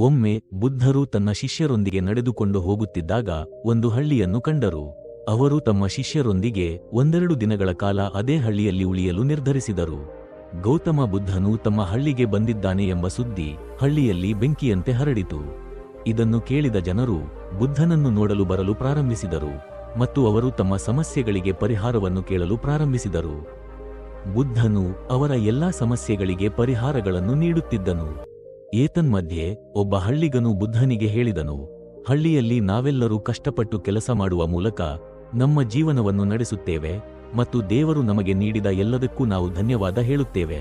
ಒಮ್ಮೆ ಬುದ್ಧರು ತನ್ನ ಶಿಷ್ಯರೊಂದಿಗೆ ನಡೆದುಕೊಂಡು ಹೋಗುತ್ತಿದ್ದಾಗ ಒಂದು ಹಳ್ಳಿಯನ್ನು ಕಂಡರು. ಅವರು ತಮ್ಮ ಶಿಷ್ಯರೊಂದಿಗೆ ಒಂದೆರಡು ದಿನಗಳ ಕಾಲ ಅದೇ ಹಳ್ಳಿಯಲ್ಲಿ ಉಳಿಯಲು ನಿರ್ಧರಿಸಿದರು. ಗೌತಮ ಬುದ್ಧನು ತಮ್ಮ ಹಳ್ಳಿಗೆ ಬಂದಿದ್ದಾನೆ ಎಂಬ ಸುದ್ದಿ ಹಳ್ಳಿಯಲ್ಲಿ ಬೆಂಕಿಯಂತೆ ಹರಡಿತು. ಇದನ್ನು ಕೇಳಿದ ಜನರು ಬುದ್ಧನನ್ನು ನೋಡಲು ಬರಲು ಪ್ರಾರಂಭಿಸಿದರು ಮತ್ತು ಅವರು ತಮ್ಮ ಸಮಸ್ಯೆಗಳಿಗೆ ಪರಿಹಾರವನ್ನು ಕೇಳಲು ಪ್ರಾರಂಭಿಸಿದರು. ಬುದ್ಧನು ಅವರ ಎಲ್ಲಾ ಸಮಸ್ಯೆಗಳಿಗೆ ಪರಿಹಾರಗಳನ್ನು ನೀಡುತ್ತಿದ್ದನು. ಏತನ್ಮಧ್ಯೆ ಒಬ್ಬ ಹಳ್ಳಿಗನು ಬುದ್ಧನಿಗೆ ಹೇಳಿದನು, ಹಳ್ಳಿಯಲ್ಲಿ ನಾವೆಲ್ಲರೂ ಕಷ್ಟಪಟ್ಟು ಕೆಲಸ ಮಾಡುವ ಮೂಲಕ ನಮ್ಮ ಜೀವನವನ್ನು ನಡೆಸುತ್ತೇವೆ ಮತ್ತು ದೇವರು ನಮಗೆ ನೀಡಿದ ಎಲ್ಲದಕ್ಕೂ ನಾವು ಧನ್ಯವಾದ ಹೇಳುತ್ತೇವೆ.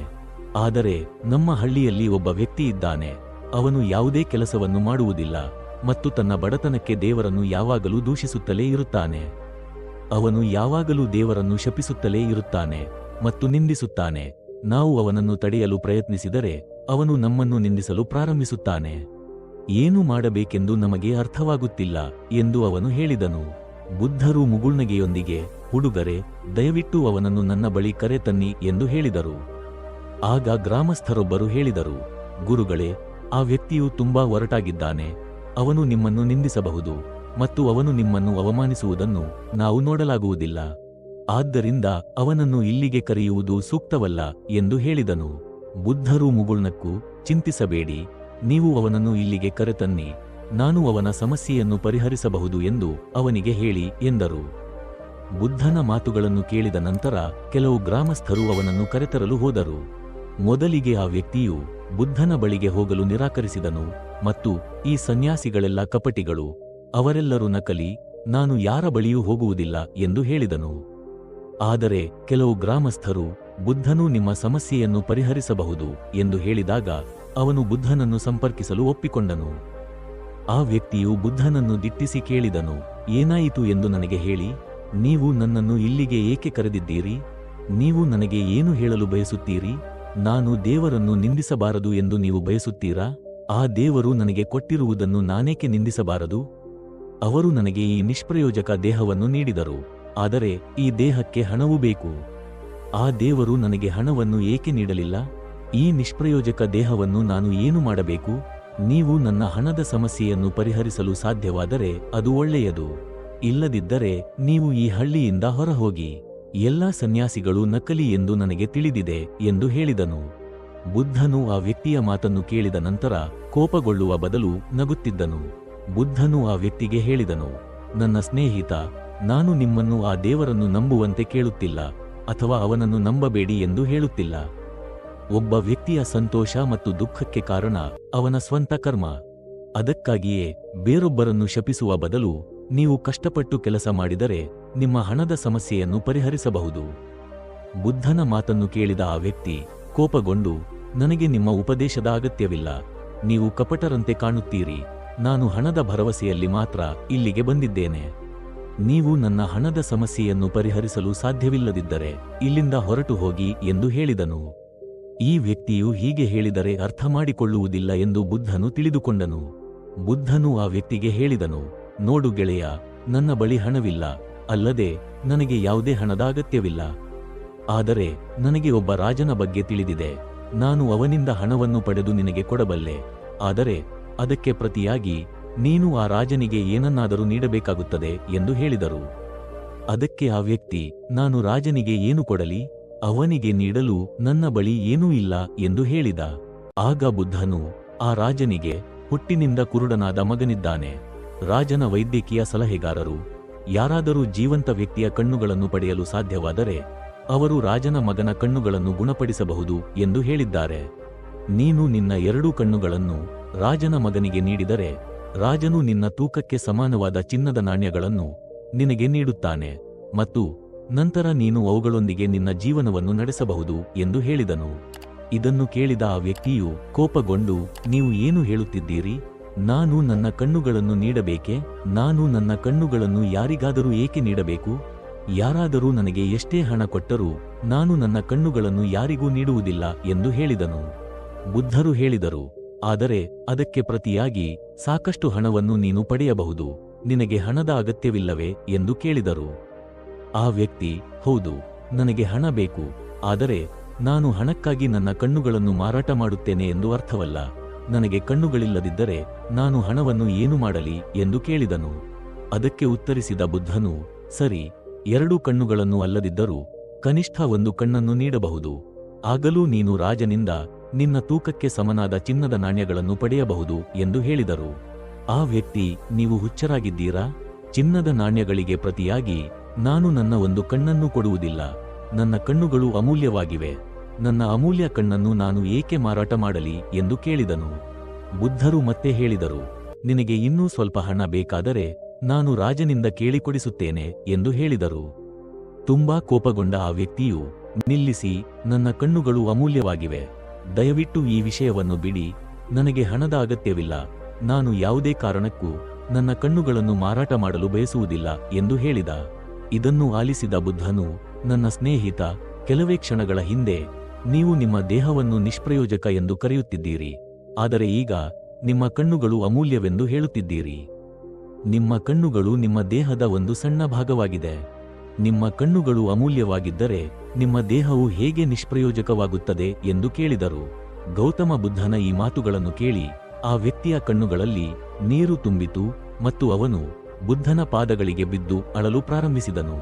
ಆದರೆ ನಮ್ಮ ಹಳ್ಳಿಯಲ್ಲಿ ಒಬ್ಬ ವ್ಯಕ್ತಿ ಇದ್ದಾನೆ, ಅವನು ಯಾವುದೇ ಕೆಲಸವನ್ನು ಮಾಡುವುದಿಲ್ಲ ಮತ್ತು ತನ್ನ ಬಡತನಕ್ಕೆ ದೇವರನ್ನು ಯಾವಾಗಲೂ ದೂಷಿಸುತ್ತಲೇ ಇರುತ್ತಾನೆ. ಅವನು ಯಾವಾಗಲೂ ದೇವರನ್ನು ಶಪಿಸುತ್ತಲೇ ಇರುತ್ತಾನೆ ಮತ್ತು ನಿಂದಿಸುತ್ತಾನೆ, ನಾವು ಅವನನ್ನು ತಡೆಯಲು ಪ್ರಯತ್ನಿಸಿದರೆ ಅವನು ನಮ್ಮನ್ನು ನಿಂದಿಸಲು ಪ್ರಾರಂಭಿಸುತ್ತಾನೆ. ಏನು ಮಾಡಬೇಕೆಂದು ನಮಗೆ ಅರ್ಥವಾಗುತ್ತಿಲ್ಲ ಎಂದು ಅವನು ಹೇಳಿದನು. ಬುದ್ಧರು ಮುಗುಳ್ನಗೆಯೊಂದಿಗೆ, ಹುಡುಗರೆ, ದಯವಿಟ್ಟು ಅವನನ್ನು ನನ್ನ ಬಳಿ ಕರೆತನ್ನಿ ಎಂದು ಹೇಳಿದರು. ಆಗ ಗ್ರಾಮಸ್ಥರೊಬ್ಬರು ಹೇಳಿದರು, ಗುರುಗಳೇ, ಆ ವ್ಯಕ್ತಿಯು ತುಂಬಾ ಒರಟಾಗಿದ್ದಾನೆ. ಅವನು ನಿಮ್ಮನ್ನು ನಿಂದಿಸಬಹುದು ಮತ್ತು ಅವನು ನಿಮ್ಮನ್ನು ಅವಮಾನಿಸುವುದನ್ನು ನಾವು ನೋಡಲಾಗುವುದಿಲ್ಲ. ಆದ್ದರಿಂದ ಅವನನ್ನು ಇಲ್ಲಿಗೆ ಕರೆಯುವುದು ಸೂಕ್ತವಲ್ಲ ಎಂದು ಹೇಳಿದನು. ಬುದ್ಧರು ಮುಗುಳ್ನಕ್ಕೂ ಚಿಂತಿಸಬೇಡಿ, ನೀವು ಅವನನ್ನು ಇಲ್ಲಿಗೆ ಕರೆತನ್ನಿ, ನಾನು ಅವನ ಸಮಸ್ಯೆಯನ್ನು ಪರಿಹರಿಸಬಹುದು ಎಂದು ಅವನಿಗೆ ಹೇಳಿ ಎಂದರು. ಬುದ್ಧನ ಮಾತುಗಳನ್ನು ಕೇಳಿದ ನಂತರ ಕೆಲವು ಗ್ರಾಮಸ್ಥರು ಅವನನ್ನು ಕರೆತರಲು ಹೋದರು. ಮೊದಲಿಗೆ ಆ ವ್ಯಕ್ತಿಯು ಬುದ್ಧನ ಬಳಿಗೆ ಹೋಗಲು ನಿರಾಕರಿಸಿದನು ಮತ್ತು ಈ ಸನ್ಯಾಸಿಗಳೆಲ್ಲ ಕಪಟಿಗಳು, ಅವರೆಲ್ಲರೂ ನಕಲಿ, ನಾನು ಯಾರ ಬಳಿಯೂ ಹೋಗುವುದಿಲ್ಲ ಎಂದು ಹೇಳಿದನು. ಆದರೆ ಕೆಲವು ಗ್ರಾಮಸ್ಥರು ಬುದ್ಧನು ನಿಮ್ಮ ಸಮಸ್ಯೆಯನ್ನು ಪರಿಹರಿಸಬಹುದು ಎಂದು ಹೇಳಿದಾಗ ಅವನು ಬುದ್ಧನನ್ನು ಸಂಪರ್ಕಿಸಲು ಒಪ್ಪಿಕೊಂಡನು. ಆ ವ್ಯಕ್ತಿಯು ಬುದ್ಧನನ್ನು ದಿಟ್ಟಿಸಿ ಕೇಳಿದನು, ಏನಾಯಿತು ಎಂದು ನನಗೆ ಹೇಳಿ, ನೀವು ನನ್ನನ್ನು ಇಲ್ಲಿಗೆ ಏಕೆ ಕರೆದಿದ್ದೀರಿ? ನೀವು ನನಗೆ ಏನು ಹೇಳಲು ಬಯಸುತ್ತೀರಿ? ನಾನು ದೇವರನ್ನು ನಿಂದಿಸಬಾರದು ಎಂದು ನೀವು ಬಯಸುತ್ತೀರಾ? ಆ ದೇವರು ನನಗೆ ಕೊಟ್ಟಿರುವುದನ್ನು ನಾನೇಕೆ ನಿಂದಿಸಬಾರದು? ಅವರು ನನಗೆ ಈ ನಿಷ್ಪ್ರಯೋಜಕ ದೇಹವನ್ನು ನೀಡಿದರು, ಆದರೆ ಈ ದೇಹಕ್ಕೆ ಹಣವೂ ಬೇಕು. ಆ ದೇವರು ನನಗೆ ಹಣವನ್ನು ಏಕೆ ನೀಡಲಿಲ್ಲ? ಈ ನಿಷ್ಪ್ರಯೋಜಕ ದೇಹವನ್ನು ನಾನು ಏನು ಮಾಡಬೇಕು? ನೀವು ನನ್ನ ಹಣದ ಸಮಸ್ಯೆಯನ್ನು ಪರಿಹರಿಸಲು ಸಾಧ್ಯವಾದರೆ ಅದು ಒಳ್ಳೆಯದು. ಇಲ್ಲದಿದ್ದರೆ ನೀವು ಈ ಹಳ್ಳಿಯಿಂದ ಹೊರಹೋಗಿ, ಎಲ್ಲಾ ಸನ್ಯಾಸಿಗಳು ನಕಲಿ ಎಂದು ನನಗೆ ತಿಳಿದಿದೆ ಎಂದು ಹೇಳಿದನು. ಬುದ್ಧನು ಆ ವ್ಯಕ್ತಿಯ ಮಾತನ್ನು ಕೇಳಿದ ನಂತರ ಕೋಪಗೊಳ್ಳುವ ಬದಲು ನಗುತ್ತಿದ್ದನು. ಬುದ್ಧನು ಆ ವ್ಯಕ್ತಿಗೆ ಹೇಳಿದನು, ನನ್ನ ಸ್ನೇಹಿತ, ನಾನು ನಿಮ್ಮನ್ನು ಆ ದೇವರನ್ನು ನಂಬುವಂತೆ ಕೇಳುತ್ತಿಲ್ಲ. ಅಥವಾ ಅವನನ್ನು ನಂಬಬೇಡಿ ಎಂದು ಹೇಳುತ್ತಿಲ್ಲ. ಒಬ್ಬ ವ್ಯಕ್ತಿಯ ಸಂತೋಷ ಮತ್ತು ದುಃಖಕ್ಕೆ ಕಾರಣ ಅವನ ಸ್ವಂತ ಕರ್ಮ. ಅದಕ್ಕಾಗಿಯೇ ಬೇರೊಬ್ಬರನ್ನು ಶಪಿಸುವ ಬದಲು ನೀವು ಕಷ್ಟಪಟ್ಟು ಕೆಲಸ ಮಾಡಿದರೆ ನಿಮ್ಮ ಹಣದ ಸಮಸ್ಯೆಯನ್ನು ಪರಿಹರಿಸಬಹುದು. ಬುದ್ಧನ ಮಾತನ್ನು ಕೇಳಿದ ಆ ವ್ಯಕ್ತಿ ಕೋಪಗೊಂಡು, ನನಗೆ ನಿಮ್ಮ ಉಪದೇಶದ ಅಗತ್ಯವಿಲ್ಲ, ನೀವು ಕಪಟರಂತೆ ಕಾಣುತ್ತೀರಿ, ನಾನು ಹಣದ ಭರವಸೆಯಲ್ಲಿ ಮಾತ್ರ ಇಲ್ಲಿಗೆ ಬಂದಿದ್ದೇನೆ. ನೀವು ನನ್ನ ಹಣದ ಸಮಸ್ಯೆಯನ್ನು ಪರಿಹರಿಸಲು ಸಾಧ್ಯವಿಲ್ಲದಿದ್ದರೆ ಇಲ್ಲಿಂದ ಹೊರಟು ಹೋಗಿ ಎಂದು ಹೇಳಿದನು. ಈ ವ್ಯಕ್ತಿಯು ಹೀಗೆ ಹೇಳಿದರೆ ಅರ್ಥ ಮಾಡಿಕೊಳ್ಳುವುದಿಲ್ಲ ಎಂದು ಬುದ್ಧನು ತಿಳಿದುಕೊಂಡನು. ಬುದ್ಧನು ಆ ವ್ಯಕ್ತಿಗೆ ಹೇಳಿದನು, ನೋಡು ಗೆಳೆಯ, ನನ್ನ ಬಳಿ ಹಣವಿಲ್ಲ, ಅಲ್ಲದೆ ನನಗೆ ಯಾವುದೇ ಹಣದ ಅಗತ್ಯವಿಲ್ಲ. ಆದರೆ ನನಗೆ ಒಬ್ಬ ರಾಜನ ಬಗ್ಗೆ ತಿಳಿದಿದೆ. ನಾನು ಅವನಿಂದ ಹಣವನ್ನು ಪಡೆದು ನಿನಗೆ ಕೊಡಬಲ್ಲೆ. ಆದರೆ ಅದಕ್ಕೆ ಪ್ರತಿಯಾಗಿ ನೀನು ಆ ರಾಜನಿಗೆ ಏನನ್ನಾದರೂ ನೀಡಬೇಕಾಗುತ್ತದೆ ಎಂದು ಹೇಳಿದರು. ಅದಕ್ಕೆ ಆ ವ್ಯಕ್ತಿ, ನಾನು ರಾಜನಿಗೆ ಏನು ಕೊಡಲಿ? ಅವನಿಗೆ ನೀಡಲು ನನ್ನ ಬಳಿ ಏನೂ ಇಲ್ಲ ಎಂದು ಹೇಳಿದ. ಆಗ ಬುದ್ಧನು, ಆ ರಾಜನಿಗೆ, ಹುಟ್ಟಿನಿಂದ ಕುರುಡನಾದ ಮಗನಿದ್ದಾನೆ. ರಾಜನ ವೈದ್ಯಕೀಯ ಸಲಹೆಗಾರರು, ಯಾರಾದರೂ ಜೀವಂತ ವ್ಯಕ್ತಿಯ ಕಣ್ಣುಗಳನ್ನು ಪಡೆಯಲು ಸಾಧ್ಯವಾದರೆ, ಅವರು ರಾಜನ ಮಗನ ಕಣ್ಣುಗಳನ್ನು ಗುಣಪಡಿಸಬಹುದು ಎಂದು ಹೇಳಿದ್ದಾರೆ. ನೀನು ನಿನ್ನ ಎರಡೂ ಕಣ್ಣುಗಳನ್ನು ರಾಜನ ಮಗನಿಗೆ ನೀಡಿದರೆ ರಾಜನು ನಿನ್ನ ತೂಕಕ್ಕೆ ಸಮಾನವಾದ ಚಿನ್ನದ ನಾಣ್ಯಗಳನ್ನು ನಿನಗೆ ನೀಡುತ್ತಾನೆ ಮತ್ತು ನಂತರ ನೀನು ಅವುಗಳೊಂದಿಗೆ ನಿನ್ನ ಜೀವನವನ್ನು ನಡೆಸಬಹುದು ಎಂದು ಹೇಳಿದನು. ಇದನ್ನು ಕೇಳಿದ ಆ ವ್ಯಕ್ತಿಯು ಕೋಪಗೊಂಡು, ನೀವು ಏನು ಹೇಳುತ್ತಿದ್ದೀರಿ? ನಾನು ನನ್ನ ಕಣ್ಣುಗಳನ್ನು ನೀಡಬೇಕೆ? ನಾನು ನನ್ನ ಕಣ್ಣುಗಳನ್ನು ಯಾರಿಗಾದರೂ ಏಕೆ ನೀಡಬೇಕು? ಯಾರಾದರೂ ನನಗೆ ಎಷ್ಟೇ ಹಣ ಕೊಟ್ಟರೂ ನಾನು ನನ್ನ ಕಣ್ಣುಗಳನ್ನು ಯಾರಿಗೂ ನೀಡುವುದಿಲ್ಲ ಎಂದು ಹೇಳಿದನು. ಬುದ್ಧರು ಹೇಳಿದರು ಆದರೆ ಅದಕ್ಕೆ ಪ್ರತಿಯಾಗಿ ಸಾಕಷ್ಟು ಹಣವನ್ನು ನೀನು ಪಡೆಯಬಹುದು. ನಿನಗೆ ಹಣದ ಅಗತ್ಯವಿಲ್ಲವೇ ಎಂದು ಕೇಳಿದರು. ಆ ವ್ಯಕ್ತಿ, ಹೌದು, ನನಗೆ ಹಣ ಬೇಕು, ಆದರೆ ನಾನು ಹಣಕ್ಕಾಗಿ ನನ್ನ ಕಣ್ಣುಗಳನ್ನು ಮಾರಾಟ ಮಾಡುತ್ತೇನೆ ಎಂದು ಅರ್ಥವಲ್ಲ. ನನಗೆ ಕಣ್ಣುಗಳಿಲ್ಲದಿದ್ದರೆ ನಾನು ಹಣವನ್ನು ಏನು ಮಾಡಲಿ ಎಂದು ಕೇಳಿದನು. ಅದಕ್ಕೆ ಉತ್ತರಿಸಿದ ಬುದ್ಧನು, ಸರಿ, ಎರಡು ಕಣ್ಣುಗಳನ್ನು ಅಲ್ಲದಿದ್ದರೂ ಕನಿಷ್ಠ ಒಂದು ಕಣ್ಣನ್ನು ನೀಡಬಹುದು. ಆಗಲೂ ನೀನು ರಾಜನಿಂದ ನಿನ್ನ ತೂಕಕ್ಕೆ ಸಮನಾದ ಚಿನ್ನದ ನಾಣ್ಯಗಳನ್ನು ಪಡೆಯಬಹುದು ಎಂದು ಹೇಳಿದರು. ಆ ವ್ಯಕ್ತಿ, ನೀವು ಹುಚ್ಚರಾಗಿದ್ದೀರಾ? ಚಿನ್ನದ ನಾಣ್ಯಗಳಿಗೆ ಪ್ರತಿಯಾಗಿ, ನಾನು ನನ್ನ ಒಂದು ಕಣ್ಣನ್ನು ಕೊಡುವುದಿಲ್ಲ. ನನ್ನ ಕಣ್ಣುಗಳು ಅಮೂಲ್ಯವಾಗಿವೆ. ನನ್ನ ಅಮೂಲ್ಯ ಕಣ್ಣನ್ನು ನಾನು ಏಕೆ ಮಾರಾಟ ಮಾಡಲಿ ಎಂದು ಕೇಳಿದನು. ಬುದ್ಧರು ಮತ್ತೆ ಹೇಳಿದರು, ನಿನಗೆ ಇನ್ನೂ ಸ್ವಲ್ಪ ಹಣ ಬೇಕಾದರೆ ನಾನು ರಾಜನಿಂದ ಕೇಳಿಕೊಡಿಸುತ್ತೇನೆ ಎಂದು ಹೇಳಿದರು. ತುಂಬಾ ಕೋಪಗೊಂಡ ಆ ವ್ಯಕ್ತಿಯು, ನಿಲ್ಲಿಸಿ, ನನ್ನ ಕಣ್ಣುಗಳು ಅಮೂಲ್ಯವಾಗಿವೆ. ದಯವಿಟ್ಟು ಈ ವಿಷಯವನ್ನು ಬಿಡಿ. ನನಗೆ ಹಣದ ಅಗತ್ಯವಿಲ್ಲ. ನಾನು ಯಾವುದೇ ಕಾರಣಕ್ಕೂ ನನ್ನ ಕಣ್ಣುಗಳನ್ನು ಮಾರಾಟ ಮಾಡಲು ಬಯಸುವುದಿಲ್ಲ ಎಂದು ಹೇಳಿದ. ಇದನ್ನು ಆಲಿಸಿದ ಬುದ್ಧನು, ನನ್ನ ಸ್ನೇಹಿತ, ಕೆಲವೇ ಕ್ಷಣಗಳ ಹಿಂದೆ, ನೀವು ನಿಮ್ಮ ದೇಹವನ್ನು ನಿಷ್ಪ್ರಯೋಜಕ ಎಂದು ಕರೆಯುತ್ತಿದ್ದೀರಿ. ಆದರೆ ಈಗ ನಿಮ್ಮ ಕಣ್ಣುಗಳು ಅಮೂಲ್ಯವೆಂದು ಹೇಳುತ್ತಿದ್ದೀರಿ. ನಿಮ್ಮ ಕಣ್ಣುಗಳು ನಿಮ್ಮ ದೇಹದ ಒಂದು ಸಣ್ಣ ಭಾಗವಾಗಿದೆ. ನಿಮ್ಮ ಕಣ್ಣುಗಳು ಅಮೂಲ್ಯವಾಗಿದ್ದರೆ ನಿಮ್ಮ ದೇಹವು ಹೇಗೆ ನಿಷ್ಪ್ರಯೋಜಕವಾಗುತ್ತದೆ ಎಂದು ಕೇಳಿದರು. ಗೌತಮ ಬುದ್ಧನ ಈ ಮಾತುಗಳನ್ನು ಕೇಳಿ, ಆ ವ್ಯಕ್ತಿಯ ಕಣ್ಣುಗಳಲ್ಲಿ ನೀರು ತುಂಬಿತು ಮತ್ತು ಅವನು ಬುದ್ಧನ ಪಾದಗಳಿಗೆ ಬಿದ್ದು ಅಳಲು ಪ್ರಾರಂಭಿಸಿದನು.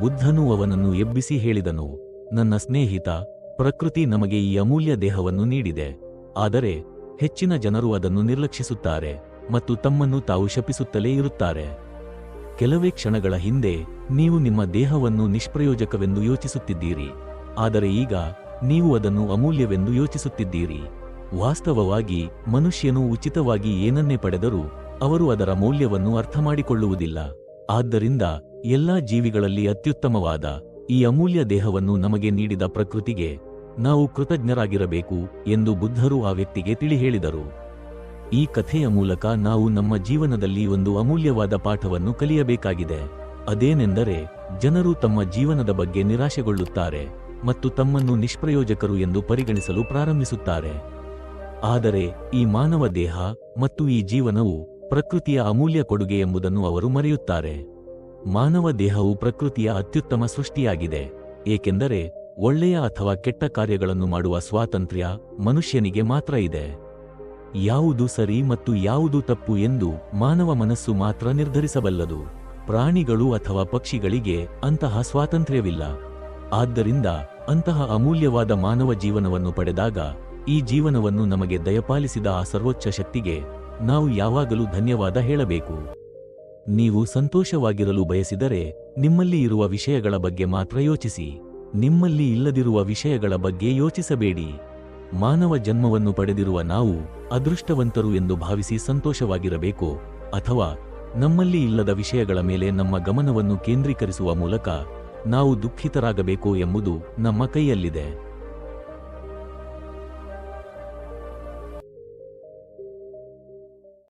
ಬುದ್ಧನು ಅವನನ್ನು ಎಬ್ಬಿಸಿ ಹೇಳಿದನು, ನನ್ನ ಸ್ನೇಹಿತ, ಪ್ರಕೃತಿ ನಮಗೆ ಈ ಅಮೂಲ್ಯ ದೇಹವನ್ನು ನೀಡಿದೆ. ಆದರೆ ಹೆಚ್ಚಿನ ಜನರು ಅದನ್ನು ನಿರ್ಲಕ್ಷಿಸುತ್ತಾರೆ ಮತ್ತು ತಮ್ಮನ್ನು ತಾವು ಶಪಿಸುತ್ತಲೇ ಇರುತ್ತಾರೆ. ಕೆಲವೇ ಕ್ಷಣಗಳ ಹಿಂದೆ ನೀವು ನಿಮ್ಮ ದೇಹವನ್ನು ನಿಷ್ಪ್ರಯೋಜಕವೆಂದು ಯೋಚಿಸುತ್ತಿದ್ದೀರಿ. ಆದರೆ ಈಗ ನೀವು ಅದನ್ನು ಅಮೂಲ್ಯವೆಂದು ಯೋಚಿಸುತ್ತಿದ್ದೀರಿ. ವಾಸ್ತವವಾಗಿ ಮನುಷ್ಯನು ಉಚಿತವಾಗಿ ಏನನ್ನೇ ಪಡೆದರೂ ಅವರು ಅದರ ಮೌಲ್ಯವನ್ನು ಅರ್ಥಮಾಡಿಕೊಳ್ಳುವುದಿಲ್ಲ. ಆದ್ದರಿಂದ ಎಲ್ಲಾ ಜೀವಿಗಳಲ್ಲಿ ಅತ್ಯುತ್ತಮವಾದ ಈ ಅಮೂಲ್ಯ ದೇಹವನ್ನು ನಮಗೆ ನೀಡಿದ ಪ್ರಕೃತಿಗೆ ನಾವು ಕೃತಜ್ಞರಾಗಿರಬೇಕು ಎಂದು ಬುದ್ಧರು ಆ ವ್ಯಕ್ತಿಗೆ ತಿಳಿ ಹೇಳಿದರು. ಈ ಕಥೆಯ ಮೂಲಕ ನಾವು ನಮ್ಮ ಜೀವನದಲ್ಲಿ ಒಂದು ಅಮೂಲ್ಯವಾದ ಪಾಠವನ್ನು ಕಲಿಯಬೇಕಾಗಿದೆ. ಅದೇನೆಂದರೆ, ಜನರು ತಮ್ಮ ಜೀವನದ ಬಗ್ಗೆ ನಿರಾಶೆಗೊಳ್ಳುತ್ತಾರೆ ಮತ್ತು ತಮ್ಮನ್ನು ನಿಷ್ಪ್ರಯೋಜಕರು ಎಂದು ಪರಿಗಣಿಸಲು ಪ್ರಾರಂಭಿಸುತ್ತಾರೆ. ಆದರೆ, ಈ ಮಾನವ ದೇಹ ಮತ್ತು ಈ ಜೀವನವು ಪ್ರಕೃತಿಯ ಅಮೂಲ್ಯ ಕೊಡುಗೆ ಎಂಬುದನ್ನು ಅವರು ಮರೆಯುತ್ತಾರೆ. ಮಾನವ ದೇಹವು ಪ್ರಕೃತಿಯ ಅತ್ಯುತ್ತಮ ಸೃಷ್ಟಿಯಾಗಿದೆ, ಏಕೆಂದರೆ ಒಳ್ಳೆಯ ಅಥವಾ ಕೆಟ್ಟ ಕಾರ್ಯಗಳನ್ನು ಮಾಡುವ ಸ್ವಾತಂತ್ರ್ಯ ಮನುಷ್ಯನಿಗೆ ಮಾತ್ರ ಇದೆ. ಯಾವುದು ಸರಿ ಮತ್ತು ಯಾವುದು ತಪ್ಪು ಎಂದು ಮಾನವ ಮನಸ್ಸು ಮಾತ್ರ ನಿರ್ಧರಿಸಬಲ್ಲದು. ಪ್ರಾಣಿಗಳು ಅಥವಾ ಪಕ್ಷಿಗಳಿಗೆ ಅಂತಹ ಸ್ವಾತಂತ್ರ್ಯವಿಲ್ಲ. ಆದ್ದರಿಂದ ಅಂತಹ ಅಮೂಲ್ಯವಾದ ಮಾನವ ಜೀವನವನ್ನು ಪಡೆದಾಗ ಈ ಜೀವನವನ್ನು ನಮಗೆ ದಯಪಾಲಿಸಿದ ಆ ಸರ್ವೋಚ್ಚ ಶಕ್ತಿಗೆ ನಾವು ಯಾವಾಗಲೂ ಧನ್ಯವಾದ ಹೇಳಬೇಕು. ನೀವು ಸಂತೋಷವಾಗಿರಲು ಬಯಸಿದರೆ ನಿಮ್ಮಲ್ಲಿ ಇರುವ ವಿಷಯಗಳ ಬಗ್ಗೆ ಮಾತ್ರ ಯೋಚಿಸಿ. ನಿಮ್ಮಲ್ಲಿ ಇಲ್ಲದಿರುವ ವಿಷಯಗಳ ಬಗ್ಗೆ ಯೋಚಿಸಬೇಡಿ. ಮಾನವ ಜನ್ಮವನ್ನು ಪಡೆದಿರುವ ನಾವು ಅದೃಷ್ಟವಂತರು ಎಂದು ಭಾವಿಸಿ ಸಂತೋಷವಾಗಿರಬೇಕು ಅಥವಾ ನಮ್ಮಲ್ಲಿ ಇಲ್ಲದ ವಿಷಯಗಳ ಮೇಲೆ ನಮ್ಮ ಗಮನವನ್ನು ಕೇಂದ್ರೀಕರಿಸುವ ಮೂಲಕ ನಾವು ದುಃಖಿತರಾಗಬೇಕು ಎಂಬುದು ನಮ್ಮ ಕೈಯಲ್ಲಿದೆ.